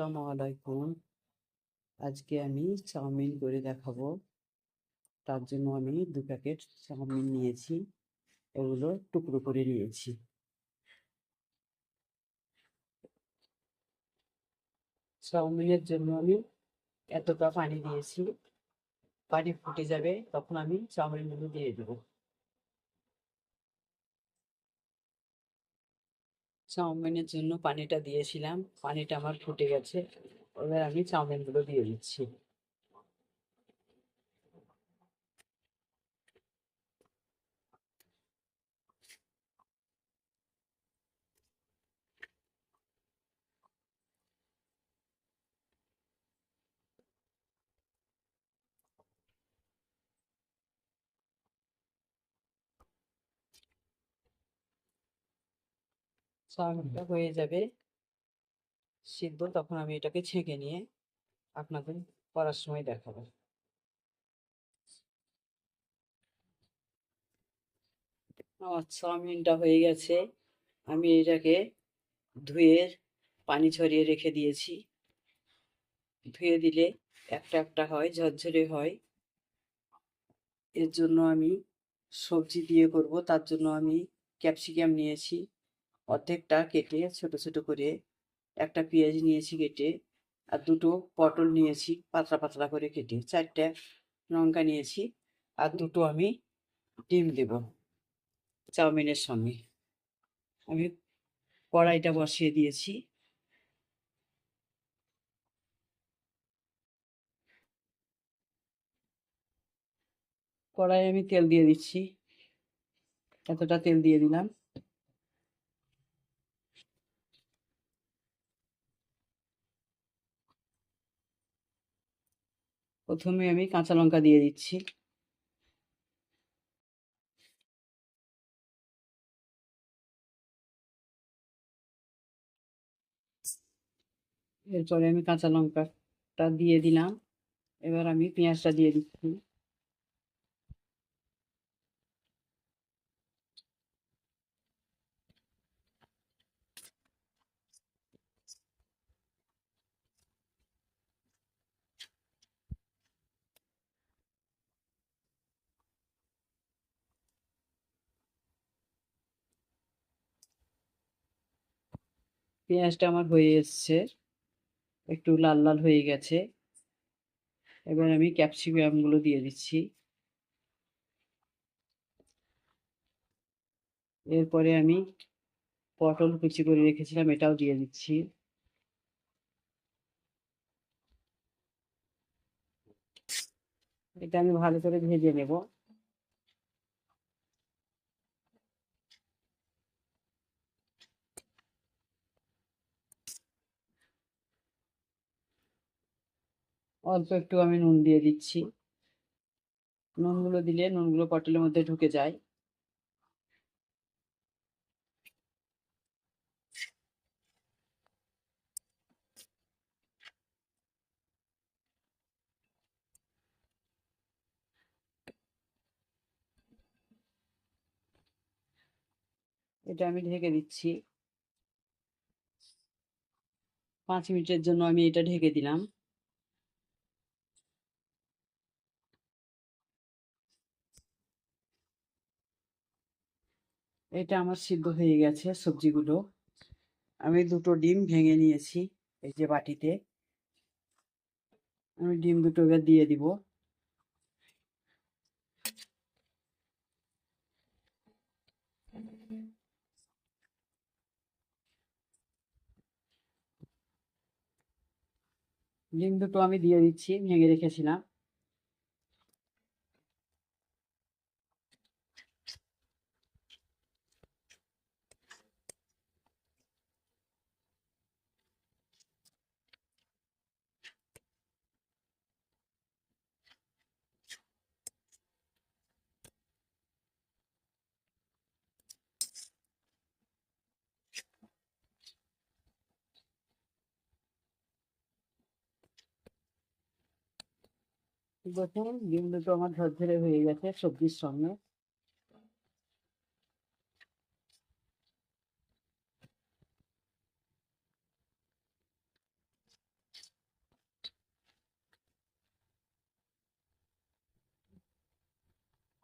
আসসালামু আলাইকুম। আজকে আমি চাউমিন করে দেখাবো। তার জন্য আমি দু প্যাকেট চাউমিন নিয়েছি। এগুলো টুকরো করে নিয়েছি। চাউমিনের জন্য আমি এতটা পানি দিয়েছি। পানি ফুটে যাবে, তখন আমি চাউমিনগুলো দিয়ে দেবো। চাউমিনের জন্য পানিটা দিয়েছিলাম। পানিটা আমার ফুটে গেছে। এবার আমি চাউমিনগুলো দিয়ে দিচ্ছি। চাউমিনটা হয়ে যাবে। সিদ্ধ তখন আমি এটাকে ছেঁকে নিয়ে আপনাদের করার সময় দেখাবো। আমার চাউমিনটা হয়ে গেছে। আমি এটাকে ধুয়ে পানি ছড়িয়ে রেখে দিয়েছি। ধুয়ে দিলে একটা একটা হয় ঝরঝরে হয়। এর জন্য আমি সবজি দিয়ে করব। তার জন্য আমি ক্যাপসিকাম নিয়েছি। অর্ধেকটা কেটে ছোট ছোট করে একটা পেঁয়াজ নিয়েছি কেটে আর দুটো পটল নিয়েছি পাতলা পাতলা করে কেটে। চারটে লঙ্কা নিয়েছি আর দুটো আমি ডিম দেব চাউমিনের সঙ্গে। আমি কড়াইটা বসিয়ে দিয়েছি। কড়াই আমি তেল দিয়ে দিচ্ছি। এতটা তেল দিয়ে দিলাম। প্রথমে আমি কাঁচা লঙ্কা দিয়ে দিচ্ছি। এরপরে আমি কাঁচা লঙ্কাটা দিয়ে দিলাম। এবার আমি পেঁয়াজটা দিয়ে দিচ্ছি। পেঁয়াজটা আমার হয়ে এসছে। একটু লাল লাল হয়ে গেছে। এবার আমি ক্যাপসিকামগুলো দিয়ে দিচ্ছি। এরপরে আমি পটল কুচি করে রেখেছিলাম, এটাও দিয়ে দিচ্ছি। এটা আমি ভালো করে ভেজে নেব। অল্প একটু আমি নুন দিয়ে দিচ্ছি। নুনগুলো দিলে নুনগুলো পটলের মধ্যে ঢুকে যায়। এটা আমি ঢেকে দিচ্ছি। পাঁচ মিনিটের জন্য আমি এটা ঢেকে দিলাম। এটা আমার সিদ্ধ হয়ে গেছে সবজিগুলো। আমি দুটো ডিম ভেঙে নিয়েছি এই যে বাটিতে। আমি ডিম দুটো এবার দিয়ে দিব। ডিম দুটো আমি দিয়ে দিচ্ছি, ভেঙে রেখেছিলাম। ঠিক আছে ডিম দুটো আমার ঝরঝরে হয়ে গেছে সবজির সঙ্গে।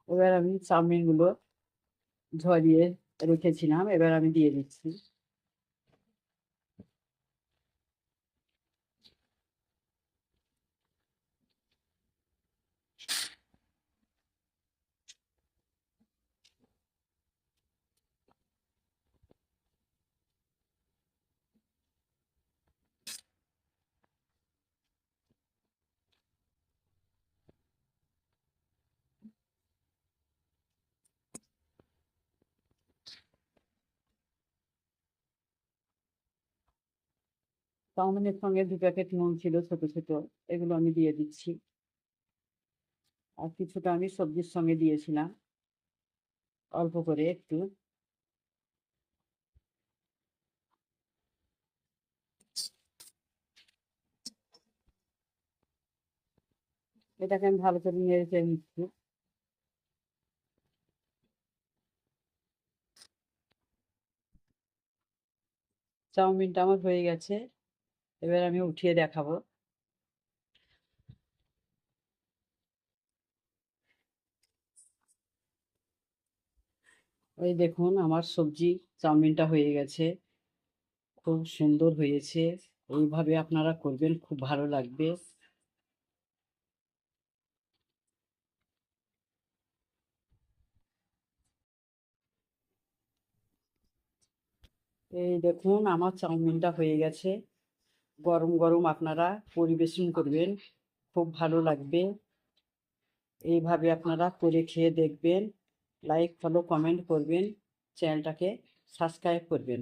এবার আমি চাউমিনগুলো ঝরিয়ে রেখেছিলাম, এবার আমি দিয়ে দিচ্ছি। চাউমিনের সঙ্গে দু প্যাকেট নুন ছিল ছোট ছোট, এগুলো আমি দিয়ে দিচ্ছি। আর কিছুটা আমি সবজির সঙ্গে দিয়েছিলাম। অল্প করে একটু। এটাকে আমি ভালো করে নেড়ে চেড়ে নিচ্ছি। চাউমিনটা আমার হয়ে গেছে। এবার আমি উঠিয়ে দেখাবো। ওই দেখুন, আমার সবজি চাউমিনটা হয়ে গেছে। খুব সুন্দর হয়েছে। ওইভাবে আপনারা করবেন, খুব ভালো লাগবে। এই দেখুন, আমার চাউমিনটা হয়ে গেছে। গরম গরম আপনারা পরিবেশন করবেন। খুব ভালো লাগবে। এইভাবে আপনারা করে খেয়ে দেখবেন। লাইক ফলো কমেন্ট করবেন। চ্যানেলটাকে সাবস্ক্রাইব করবেন।